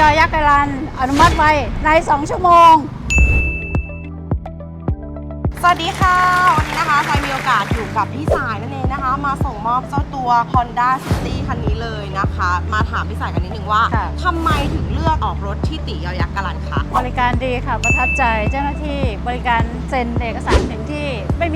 ยอยักษ์กรัน อนุมัติไวใน 2 ชั่วโมง สวัสดีค่ะ วันนี้นะคะใครมีโอกาสอยู่กับพี่สายนั่นเองนะคะ มาส่งมอบเจ้าตัว Honda City คันนี้เลยนะคะ มาถามพี่สายกันนิดนึงว่าค่ะ ทำไมถึงเลือกออกรถที่ติยอยักษ์กรันคะ บริการดีค่ะ ประทับใจเจ้าหน้าที่บริการเซ็นเอกสารถึงที่ไม่มี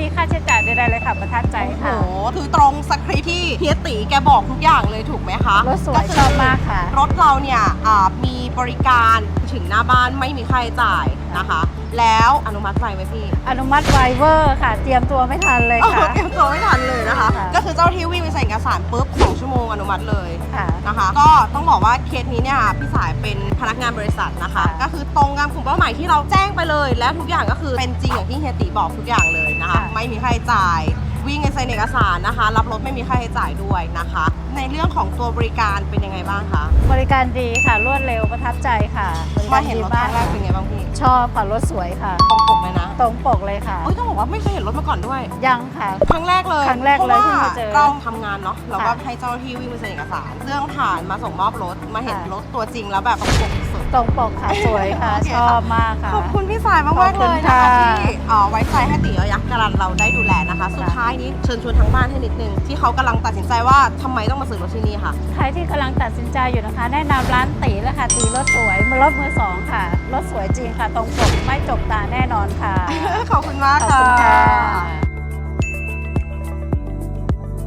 ค่าใช้จ่ายใดๆเลยค่ะประทับใจโอ้โหค่ะ คือตรงสคริปต์ที่เฮียติแกบอกทุกอย่างเลยถูกไหมคะรถสวยคืชอบมากค่ะ รถเราเนี่ยอ่ามี บริการถึงหน้าบ้านไม่มีค่าใช้จ่ายนะคะ แล้วอนุมัติไวไหมพี่อนุมัติไวเวอร์ค่ะ เตรียมตัวไม่ทันเลยเออค่ะ เตรียมตัวไม่ทันเลยนะคะ ค่ะ ก็คือเจ้าที่วิ่งไปใส่เอกสารปุ๊บสองชั่วโมงอนุมัติเลย ค่ะ นะคะ ก็ต้องบอกว่าเคสนี้เนี่ยพี่สายเป็นพนักงานบริษัทนะคะ ค่ะ ก็คือตรงกับกลุ่มเป้าหมายที่เราแจ้งไปเลย และทุกอย่างก็คือเป็นจริงอย่างที่เฮียติบอกทุกอย่างเลยนะคะค่ะไม่มีค่าใช้จ่าย วิ่งในเซ็นเอกสารนะคะ รับรถไม่มีค่าใช้จ่ายด้วยนะคะ ในเรื่องของตัวบริการเป็นยังไงบ้างคะบริการดีค่ะรวดเร็วประทับใจค่ะบริมาการเห็นดีรถคมากรั้งแรกเป็นไงบ้างพี่ชอบค่ะรถสวยค่ะ ตรงปกเลยนะตรงปกเลยค่ะเอ้ยต้องบอกว่าไม่เคยเห็นรถมาก่อนด้วย ยังค่ะ ครั้งแรกเลยครั้งแรกเลยพาะเพิ่งว่ามาเจอเราทำงานเนาะเราก็ค่ะให้เจ้าหน้าที่วิ่งไปเซ็นเอกสารเรื่องผ่านมาส่งมอบรถมาเห็นค่ะ รถตัวจริงแล้วแบบประกบ สุด ตรงปกค่ะสวยค่ะ โอเคชค่ะ อบมากค่ะ ขอบคุณพี่สายมากขอบมากคุเลณยนะคะค่ะที่เอ่อไว้ใจให้ติยยักษ์การันเราได้ดูแลนะคะ สุดท้ายนี้เชิญชวนทั้งบ้านให้นิดนึง ที่เขากำลังตัดสินใจว่าทำไมต้องมาซื้อรถที่นี่ค่ะ ใครที่กำลังตัดสินใจอยู่นะคะ แนะนำร้านตีเลยค่ะตีรถสวยมารถมือสองค่ะรถสวยจริงค่ะ ตรงปกไม่จบตาแน่นอนค่ะ ขอบคุณมากขอบค่ะ คุณค่ะ